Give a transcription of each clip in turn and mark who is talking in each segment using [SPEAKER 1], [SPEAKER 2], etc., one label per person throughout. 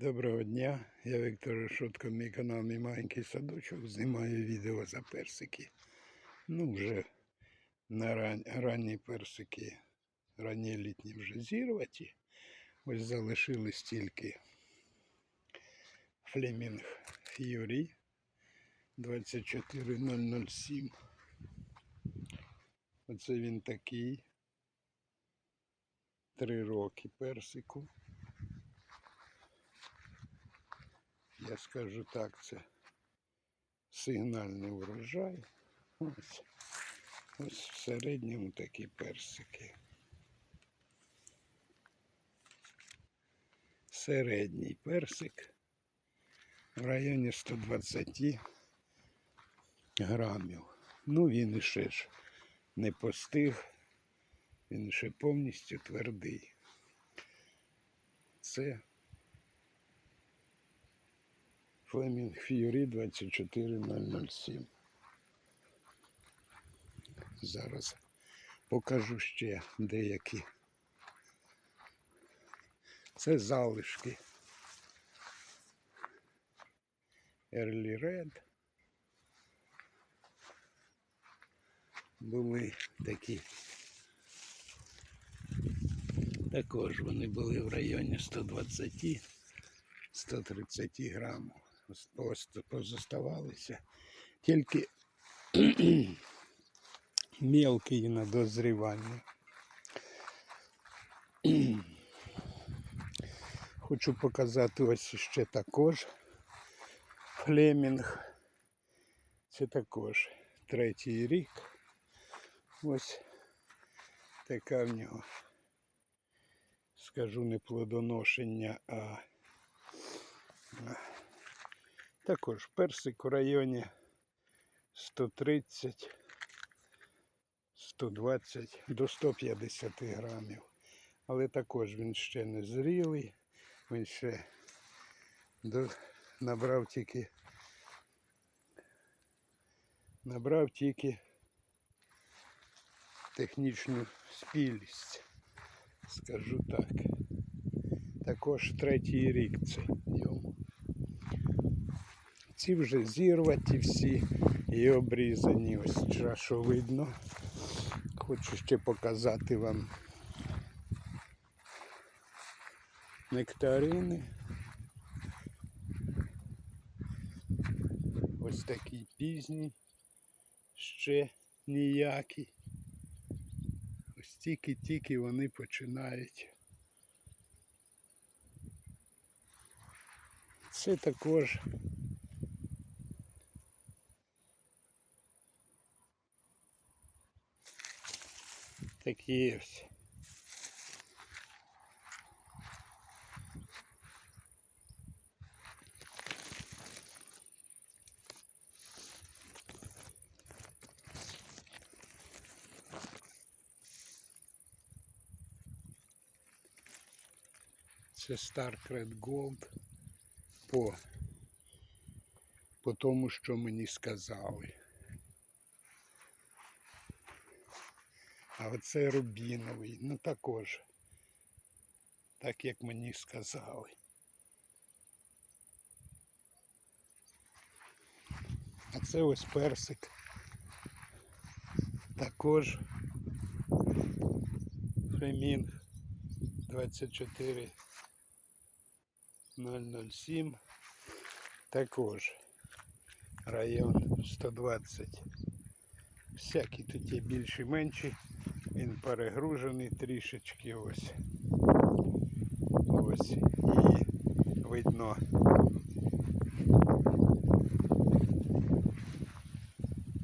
[SPEAKER 1] Доброго дня, я Віктор Решотко, мій канал Мій маленький садочок. Знімаю відео за персики. Ну, вже на ран... ранні персики, ранні літні вже зірваті. Ось залишились тільки Флемінг Ф'юрі 24007. Оце він такий. Три роки персику. Я скажу так, це сигнальний урожай. Ось, ось в середньому такі персики. Середній персик в районі 120 грамів. Ну він іще ж не постиг, він ще повністю твердий. Це Флемінг Ф'юрі 24007. Зараз покажу ще деякі. Це залишки. Early Red. Були такі. Також вони були в районі 120 130 грамів. Позоставалися. Тільки мелкі на дозрівання. Хочу показати ось ще також Флемінг. Це також третій рік. Ось така в нього, скажу не плодоношення, а також персик у районі 130, 120 до 150 грамів. Але також він ще не зрілий, він ще набрав тільки набрав тільки технічну спілість, скажу так. Також третій рік це йому. Ці вже зірваті всі і обрізані. Ось що видно. Хочу ще показати вам нектарини. Ось такий пізній, ще ніякий. Ось тільки-тільки вони починають. Це також такі ось. Це Stark Gold по, по тому, що мені сказали. А оце рубіновий, ну також, так як мені сказали. А це ось персик. Також Фремінг 24 007. Також район 120. Всякі тут є більші менші. Він перегружений трішечки ось. Ось. І видно.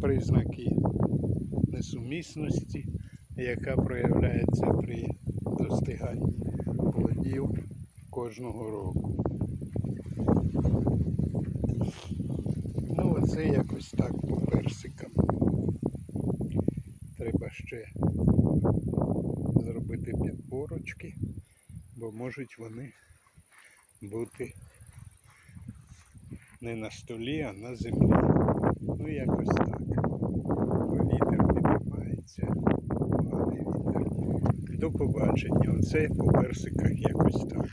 [SPEAKER 1] Признаки несумісності, яка проявляється при достиганні плодів кожного року. Ну, оце якось так по персикам. Треба ще зробити підборочки, бо можуть вони бути не на столі, а на землі. Ну якось так. Бо вітер піднімається, поганий вітер. До побачення. Оце по персиках якось так.